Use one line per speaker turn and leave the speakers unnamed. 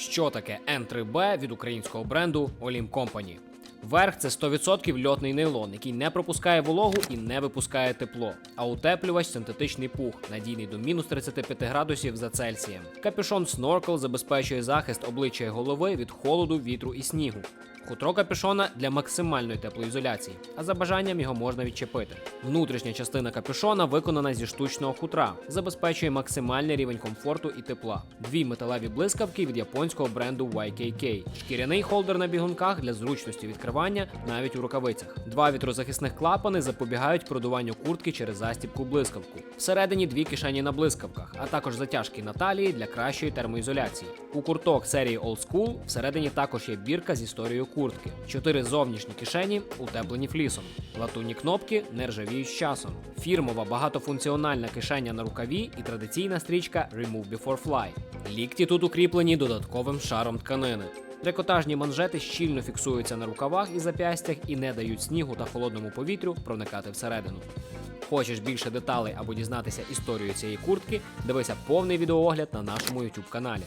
Що таке N3B від українського бренду Olim Company? Верх це 100% льотний нейлон, який не пропускає вологу і не випускає тепло. А утеплювач синтетичний пух, надійний до мінус 35 градусів за Цельсієм. Капюшон Snorkel забезпечує захист обличчя і голови від холоду, вітру і снігу. Хутро капюшона для максимальної теплоізоляції, а за бажанням його можна відчепити. Внутрішня частина капюшона виконана зі штучного хутра, забезпечує максимальний рівень комфорту і тепла. Дві металеві блискавки від японського бренду YKK. Шкіряний холдер на бігунках для зручності відкривання навіть у рукавицях. Два вітрозахисних клапани запобігають продуванню куртки через застібку блискавку. Всередині дві кишені на блискавках, а також затяжки на талії для кращої термоізоляції. У курток серії Old School всередині також є бірка з історією куртки. Чотири зовнішні кишені утеплені флісом. Латунні кнопки не ржавіють з часом. Фірмова багатофункціональна кишеня на рукаві і традиційна стрічка Remove Before Fly. Лікті тут укріплені додатковим шаром тканини. Трикотажні манжети щільно фіксуються на рукавах і зап'ястях і не дають снігу та холодному повітрю проникати всередину. Хочеш більше деталей або дізнатися історію цієї куртки? Дивися повний відеоогляд на нашому YouTube каналі.